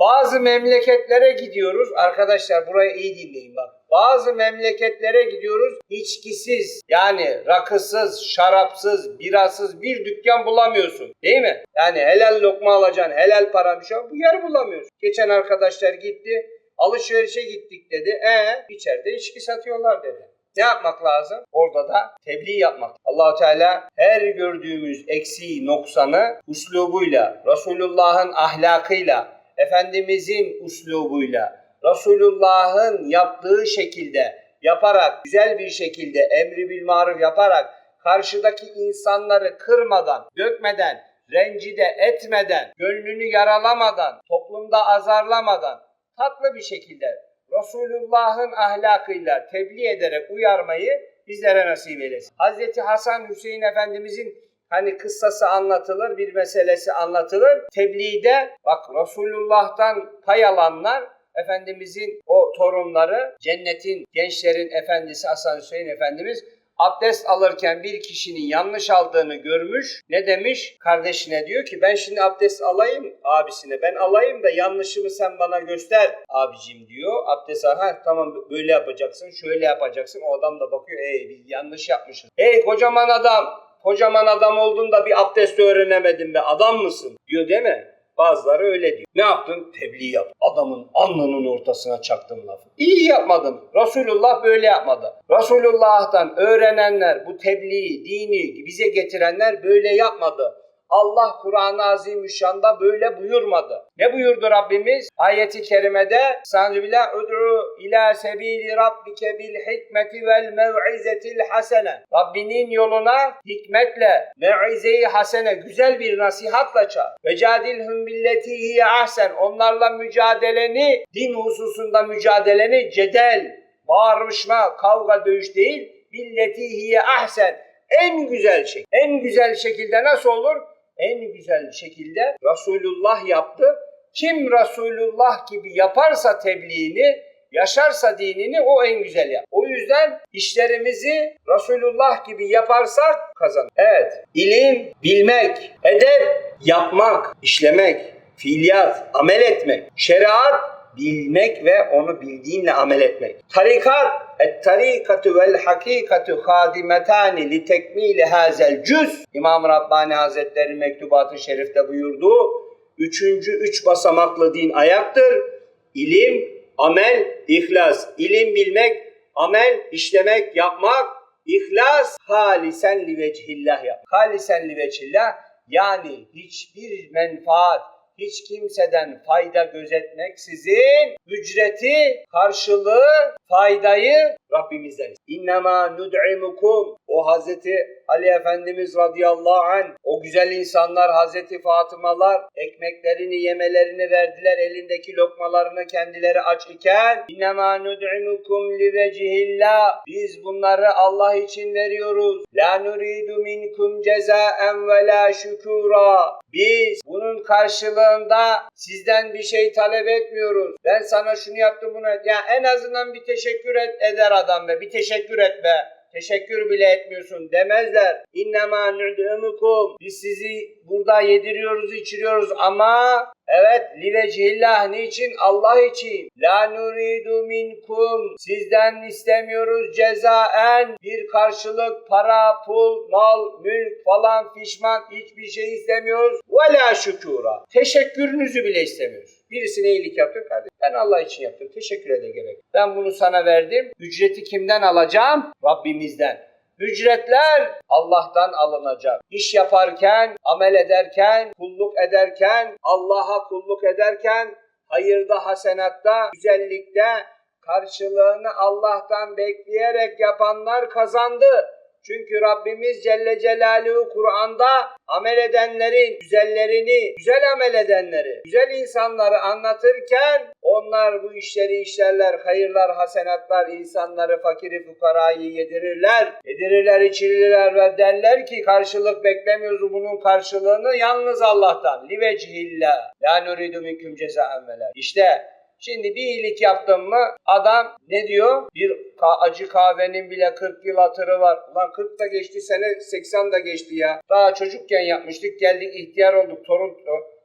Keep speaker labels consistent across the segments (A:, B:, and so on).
A: Bazı memleketlere gidiyoruz. Arkadaşlar burayı iyi dinleyin bak. Bazı memleketlere gidiyoruz içkisiz yani rakısız, şarapsız, birasız bir dükkan bulamıyorsun. Değil mi? Yani helal lokma alacaksın, helal para bir şey bu yer bulamıyorsun. Geçen arkadaşlar gitti alışverişe gittik dedi. E içeride içki satıyorlar dedi. Ne yapmak lazım? Orada da tebliğ yapmak. Allahu Teala her gördüğümüz eksiği, noksanı uslubuyla, Resulullah'ın ahlakıyla, Efendimizin uslubuyla, Resulullah'ın yaptığı şekilde yaparak, güzel bir şekilde emri bil maruf yaparak karşıdaki insanları kırmadan, dökmeden, rencide etmeden, gönlünü yaralamadan, toplumda azarlamadan tatlı bir şekilde Resulullah'ın ahlakıyla tebliğ ederek uyarmayı bizlere nasip eylesin. Hazreti Hasan Hüseyin Efendimizin hani kıssası anlatılır, bir meselesi anlatılır. Tebliğde bak Resulullah'tan pay alanlar Efendimizin o torunları cennetin gençlerin efendisi Hasan Hüseyin Efendimiz abdest alırken bir kişinin yanlış aldığını görmüş. Ne demiş? Kardeşine diyor ki ben şimdi abdest alayım abisine. Ben alayım da yanlışımı sen bana göster abicim diyor. Abdest al. Ha tamam böyle yapacaksın. Şöyle yapacaksın. O adam da bakıyor. Ey biz yanlış yapmışız. Ey kocaman adam. Kocaman adam oldun da bir abdest öğrenemedin be. Adam mısın? Diyor değil mi? Bazıları öyle diyor. Ne yaptın? Tebliğ yap. Adamın alnının ortasına çaktın lafı. İyi yapmadın. Resulullah böyle yapmadı. Resulullah'tan öğrenenler, bu tebliği, dini bize getirenler böyle yapmadı. Allah Kur'an-ı Azimüşşan'da böyle buyurmadı. Ne buyurdu Rabbimiz? Ayeti kerimede Sanzibillah ud'u ila sebili rabbike bil hikmeti vel mev'izetil hasene. Rabbinin yoluna hikmetle, mev'ize-i hasene, güzel bir nasihatla çağır. Ve cadilhum billeti hiye ahsen. Onlarla mücadeleni, din hususunda mücadeleni cedel, bağırışma, kavga, dövüş değil, billeti hiye ahsen. En güzel şey. En güzel şekilde nasıl olur? En güzel şekilde Resulullah yaptı. Kim Resulullah gibi yaparsa tebliğini, yaşarsa dinini o en güzel yap. O yüzden işlerimizi Resulullah gibi yaparsak kazan. Evet, ilim, bilmek, edep, yapmak, işlemek, fiiliyat, amel etmek, şeriat, bilmek ve onu bildiğinle amel etmek. Tarikat, et tarikatu vel hakikatu hadimetani li tekmili hazel cüz. İmam Rabbani Hazretleri mektubatı şerifte buyurduğu üçüncü üç basamaklı din ayaktır. İlim, amel, ihlas. İlim bilmek, amel, işlemek, yapmak, ihlas, halisen li vecihillah yap. Halisen li vecihillah yani hiçbir menfaat, hiç kimseden fayda gözetmeksizin ücreti, karşılığı, faydayı Rabbimizden. İnnemâ nud'imukum. O Hazreti Ali Efendimiz radıyallahu anh, o güzel insanlar Hazreti Fatımalar ekmeklerini yemelerini verdiler elindeki lokmalarını kendileri aç iken İnnemâ nud'imukum li vecihillah. Biz bunları Allah için veriyoruz. La nuridu minkum cezaen ve la şükura. Biz bunun karşılığında sizden bir şey talep etmiyoruz. Ben sana şunu yaptım bunu. Ya en azından bir teşekkür et eder adam be. Bir teşekkür et be. Teşekkür bile etmiyorsun demezler. İnnemâ nud'umukum. Biz sizi burada yediriyoruz, içiriyoruz ama evet livecihillah niçin? Allah için. La nuridu minkum. Sizden istemiyoruz cezaen bir karşılık para, pul, mal, mülk falan fişman hiçbir şey istemiyoruz. Ve la şükura. Teşekkürünüzü bile istemiyoruz. Birisine iyilik yaptın kardeşim. Ben Allah için yaptım. Teşekkür ede gerek. Ben bunu sana verdim. Ücreti kimden alacağım? Rabbimizden. Ücretler Allah'tan alınacak. İş yaparken, amel ederken, kulluk ederken, Allah'a kulluk ederken, hayırda, hasenatta, güzellikte karşılığını Allah'tan bekleyerek yapanlar kazandı. Çünkü Rabbimiz Celle Celaluhu Kur'an'da amel edenlerin, güzellerini, güzel amel edenleri, güzel insanları anlatırken onlar bu işleri işlerler, hayırlar, hasenatlar, insanları, fakiri, fukarayı yedirirler. Yedirirler, içirirler ve derler ki karşılık beklemiyoruz bunun karşılığını yalnız Allah'tan. Livecihillah. La nuridu minkum cezaen. İşte Şimdi bir iyilik yaptın mı adam ne diyor? Bir acı kahvenin bile 40 yıl hatırı var. Ulan 40 da geçti sene 80 da geçti ya. Daha çocukken yapmıştık geldik ihtiyar olduk torun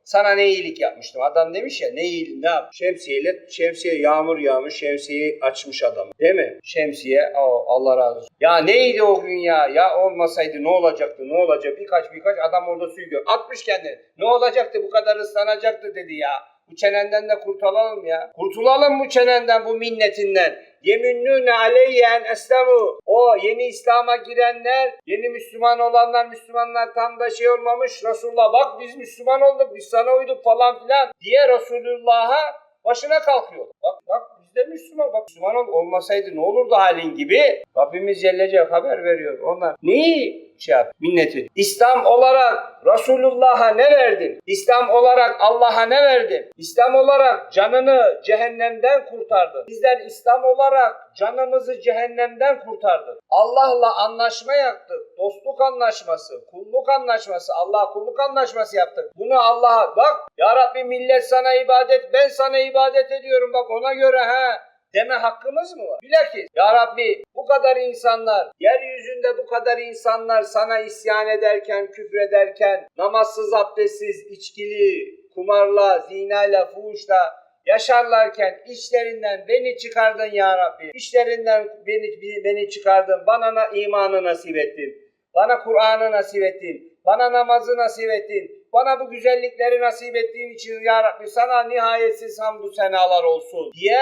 A: Sana ne iyilik yapmıştım. Adam demiş ya ne iyilik ne yap? Şemsiyeyle şemsiye yağmur yağmış şemsiyeyi açmış adam. Değil mi? Şemsiye o Allah razı olsun. Ya neydi o gün ya? Ya olmasaydı ne olacaktı? Ne olacak? Birkaç birkaç adam orada suyu gör. Atmış kendini. Ne olacaktı? Bu kadar ıslanacaktı dedi ya. Bu çenenden de kurtulalım ya. Kurtulalım bu çenenden, bu minnetinden. Yeminlûne aleyyen eslemu. O yeni İslam'a girenler, yeni Müslüman olanlar, Müslümanlar tam da şey olmamış. Resulullah bak biz Müslüman olduk, biz sana uyduk falan filan diye Resulullah'a başına kalkıyor. Bak bak biz de Müslüman. Bak Müslüman ol, olmasaydı ne olurdu halin gibi. Rabbimiz Celle haber veriyor. Onlar neyi şey yap, minneti. İslam olarak Resulullah'a ne verdin? İslam olarak Allah'a ne verdin? İslam olarak canını cehennemden kurtardın. Bizler İslam olarak canımızı cehennemden kurtardın. Allah'la anlaşma yaptık. Dostluk anlaşması, kulluk anlaşması, Allah kulluk anlaşması yaptık. Bunu Allah'a bak ya Rabbi millet sana ibadet, ben sana ibadet ediyorum bak ona göre ha deme hakkımız mı var? Bilakis ya Rabbi bu kadar insanlar, yeryüzünde bu kadar insanlar sana isyan ederken, küfrederken, namazsız, abdestsiz, içkili, kumarla, zinayla, fuhuşla yaşarlarken içlerinden beni çıkardın ya Rabbi. İçlerinden beni, beni çıkardın. Bana na- imanı nasip ettin. Bana Kur'an'ı nasip ettin. Bana namazı nasip ettin. Bana bu güzellikleri nasip ettiğin için ya Rabbi sana nihayetsiz hamdü senalar olsun diye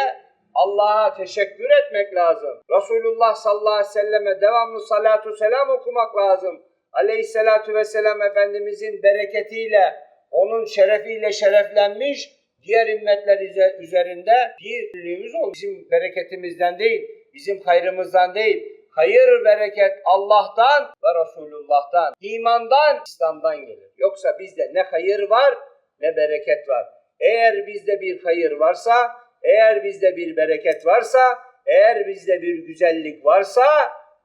A: Allah'a teşekkür etmek lazım. Resulullah sallallahu aleyhi ve selleme devamlı salatu selam okumak lazım. Aleyhissalatu vesselam Efendimizin bereketiyle, onun şerefiyle şereflenmiş, diğer ümmetler üze- üzerinde bir birliğimiz oldu. Bizim bereketimizden değil, bizim hayrımızdan değil. Hayır, bereket Allah'tan ve Resulullah'tan, imandan, İslam'dan gelir. Yoksa bizde ne hayır var ne bereket var. Eğer bizde bir hayır varsa, eğer bizde bir bereket varsa, eğer bizde bir güzellik varsa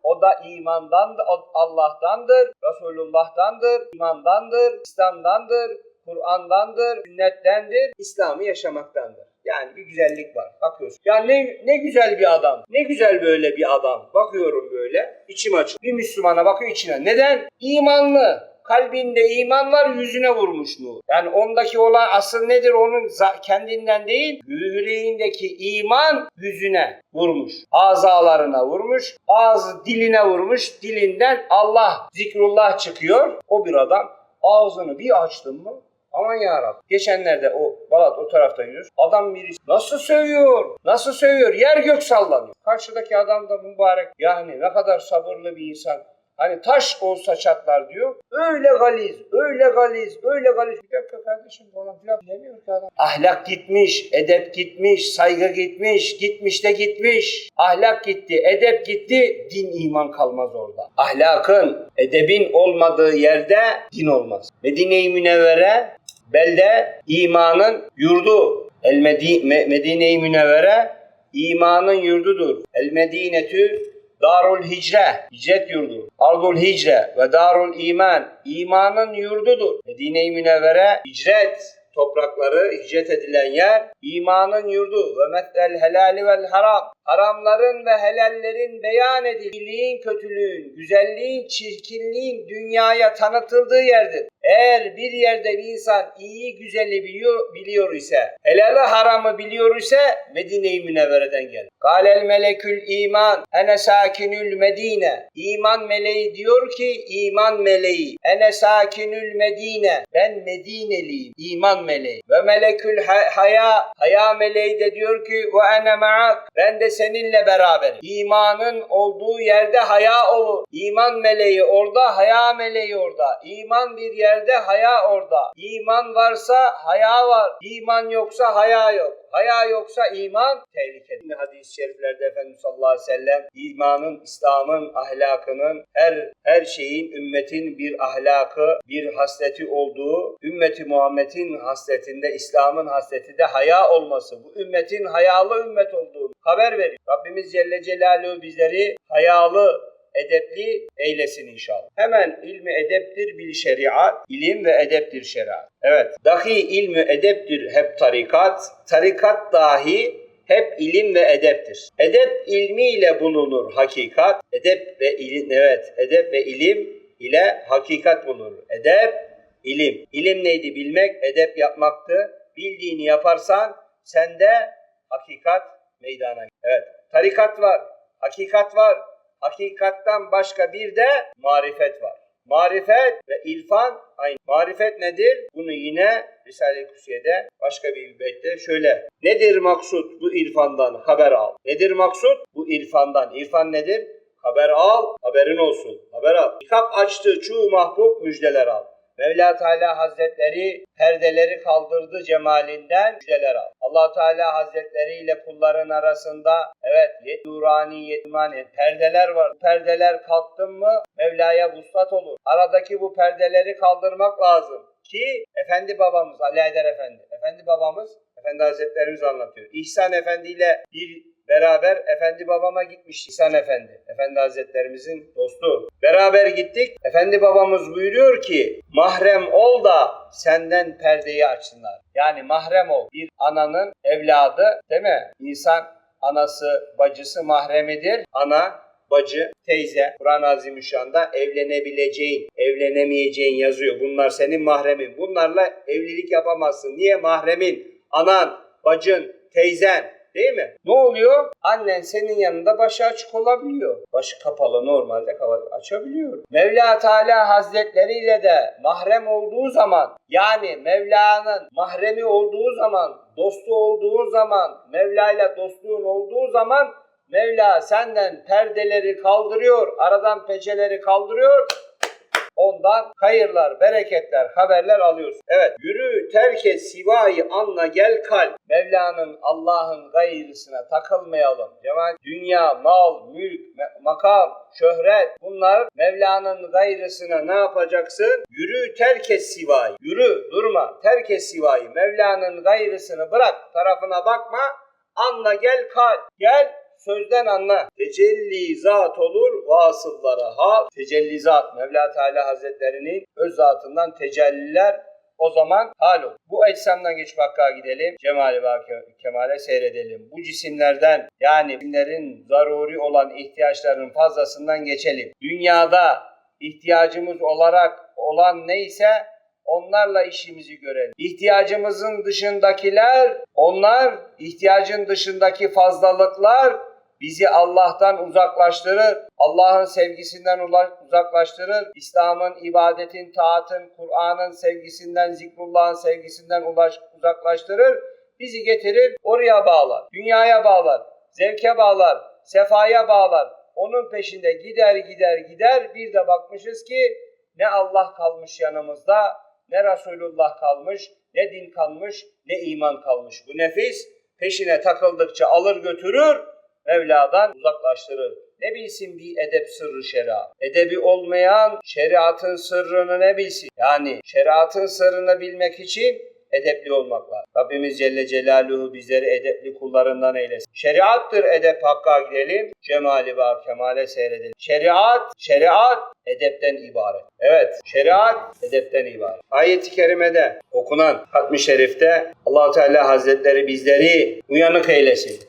A: o da imandan, Allah'tandır, Resulullah'tandır, imandandır, İslam'dandır, Kur'an'dandır, sünnettendir, İslam'ı yaşamaktandır. Yani bir güzellik var. Bakıyorsun. Ya ne, ne güzel bir adam. Ne güzel böyle bir adam. Bakıyorum böyle. içim açık. Bir Müslümana bakıyor içine. Neden? İmanlı. Kalbinde iman var yüzüne vurmuş nur. Yani ondaki olan asıl nedir onun kendinden değil yüreğindeki iman yüzüne vurmuş. Azalarına vurmuş. Ağzı diline vurmuş. Dilinden Allah zikrullah çıkıyor. O bir adam ağzını bir açtın mı Aman yarabbim. Geçenlerde o Balat o tarafta yürüyoruz. Adam birisi nasıl sövüyor? Nasıl sövüyor? Yer gök sallanıyor. Karşıdaki adam da mübarek. Yani ne kadar sabırlı bir insan. Hani taş olsa çatlar diyor. Öyle galiz, öyle galiz, öyle galiz. Bir dakika kardeşim falan filan bilemiyor ki adam. Ahlak gitmiş, edep gitmiş, saygı gitmiş, gitmiş de gitmiş. Ahlak gitti, edep gitti, din iman kalmaz orada. Ahlakın, edebin olmadığı yerde din olmaz. Medine-i Münevvere belde imanın yurdu. El Medi- Me- Medine-i Münevvere imanın yurdudur. El Medinetü Darul Hicre, hicret yurdu. Ardul Hicre ve Darul İman, imanın yurdudur. Medine-i Münevvere, hicret toprakları, hicret edilen yer, imanın yurdu. Ve metel helali vel haram, haramların ve helallerin beyan edildiğin kötülüğün, güzelliğin, çirkinliğin dünyaya tanıtıldığı yerdir. Eğer bir yerde bir insan iyi güzeli biliyor, biliyor ise, helali haramı biliyor ise Medine-i Münevvere'den gelir. Galel melekül iman ene sakinül medine. İman meleği diyor ki iman meleği. Ene sakinül medine. Ben Medineliyim. İman meleği. Ve melekül ha- haya. Haya meleği de diyor ki ve ene ma'ak. Ben de seninle beraberim. İmanın olduğu yerde haya olur. İman meleği orada, haya meleği orada. İman bir yerde, haya orada. İman varsa haya var. İman yoksa haya yok. Haya yoksa iman tehlikeli. Hadis-i şeriflerde Efendimiz sallallahu aleyhi ve sellem imanın, İslam'ın, ahlakının her her şeyin ümmetin bir ahlakı, bir hasleti olduğu, ümmeti Muhammed'in hasletinde, İslam'ın hasleti de haya olması, bu ümmetin hayalı ümmet olduğunu haber veriyor. Rabbimiz Celle Celaluhu bizleri hayalı, edepli eylesin inşallah. Hemen ilmi edeptir bil şeriat, ilim ve edeptir şeriat. Evet, dahi ilmi edeptir hep tarikat, tarikat dahi hep ilim ve edeptir. Edep ilmiyle bulunur hakikat, edep ve ilim, evet, edep ve ilim ile hakikat bulunur. Edep İlim. İlim neydi? Bilmek, edep yapmaktı. Bildiğini yaparsan sende hakikat meydana. Evet. Tarikat var. Hakikat var. Hakikattan başka bir de marifet var. Marifet ve irfan aynı. Marifet nedir? Bunu yine Risale-i Kusiye'de başka bir beytte şöyle. Nedir maksut bu irfandan? Haber al. Nedir maksut? Bu irfandan. İrfan nedir? Haber al, haberin olsun. Haber al. Kitap açtı çuğ mahbub müjdeler al. Mevla Teala Hazretleri perdeleri kaldırdı cemalinden müjdeler al. allah Teala Hazretleri ile kulların arasında evet yet nurani yetmani perdeler var. Bu Perdeler kalktın mı Mevla'ya vuslat olur. Aradaki bu perdeleri kaldırmak lazım. Ki Efendi babamız Ali Haydar Efendi. Efendi babamız Efendi Hazretlerimiz anlatıyor. İhsan Efendi ile bir beraber Efendi babama gitmiş İhsan Efendi. Efendi Hazretlerimizin dostu. Beraber gittik. Efendi babamız buyuruyor ki mahrem ol da senden perdeyi açsınlar. Yani mahrem ol. Bir ananın evladı değil mi? İnsan anası, bacısı mahremidir. Ana, bacı, teyze. Kur'an-ı Azimüşşan'da evlenebileceğin, evlenemeyeceğin yazıyor. Bunlar senin mahremin. Bunlarla evlilik yapamazsın. Niye mahremin? Anan, bacın, teyzen, Değil mi? Ne oluyor? Annen senin yanında başı açık olabiliyor. Başı kapalı normalde kapalı açabiliyor. Mevla Teala Hazretleri ile de mahrem olduğu zaman yani Mevla'nın mahremi olduğu zaman, dostu olduğu zaman, Mevla ile dostluğun olduğu zaman Mevla senden perdeleri kaldırıyor, aradan peçeleri kaldırıyor. Ondan hayırlar, bereketler, haberler alıyorsun. Evet. Yürü terke sivayı anla gel kal. Mevla'nın Allah'ın gayrısına takılmayalım. Cemaat dünya, mal, mülk, makam, şöhret bunlar Mevla'nın gayrısına ne yapacaksın? Yürü terke sivayı. Yürü durma. Terke sivayı. Mevla'nın gayrısını bırak. Tarafına bakma. Anla gel kal. Gel sözden anla. Tecelli zat olur vasıllara hal. Tecelli zat Mevla Teala Hazretlerinin öz zatından tecelliler o zaman hal olur. Bu ecsamdan geçip Hakk'a gidelim. Cemali Baki Kemal'e seyredelim. Bu cisimlerden yani cisimlerin zaruri olan ihtiyaçlarının fazlasından geçelim. Dünyada ihtiyacımız olarak olan neyse onlarla işimizi görelim. İhtiyacımızın dışındakiler, onlar ihtiyacın dışındaki fazlalıklar bizi Allah'tan uzaklaştırır. Allah'ın sevgisinden uzaklaştırır. İslam'ın, ibadetin, taatın, Kur'an'ın sevgisinden, zikrullah'ın sevgisinden uzaklaştırır. Bizi getirir, oraya bağlar. Dünyaya bağlar, zevke bağlar, sefaya bağlar. Onun peşinde gider gider gider. Bir de bakmışız ki ne Allah kalmış yanımızda, ne Resulullah kalmış, ne din kalmış, ne iman kalmış. Bu nefis peşine takıldıkça alır götürür, Mevla'dan uzaklaştırır. Ne bilsin bir edep sırrı şeria. Edebi olmayan şeriatın sırrını ne bilsin? Yani şeriatın sırrını bilmek için edepli olmak lazım. Rabbimiz Celle Celaluhu bizleri edepli kullarından eylesin. Şeriattır edep hakka gidelim. Cemali bak kemale seyredelim. Şeriat, şeriat edepten ibaret. Evet, şeriat edepten ibaret. Ayet-i kerimede okunan hatmi şerifte allah Teala Hazretleri bizleri uyanık eylesin.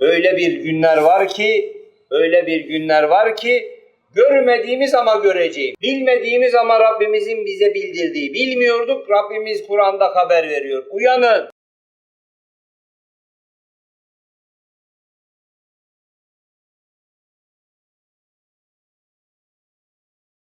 A: Öyle bir günler var ki, öyle bir günler var ki görmediğimiz ama göreceğim. Bilmediğimiz ama Rabbimizin bize bildirdiği. Bilmiyorduk Rabbimiz Kur'an'da haber veriyor. Uyanın.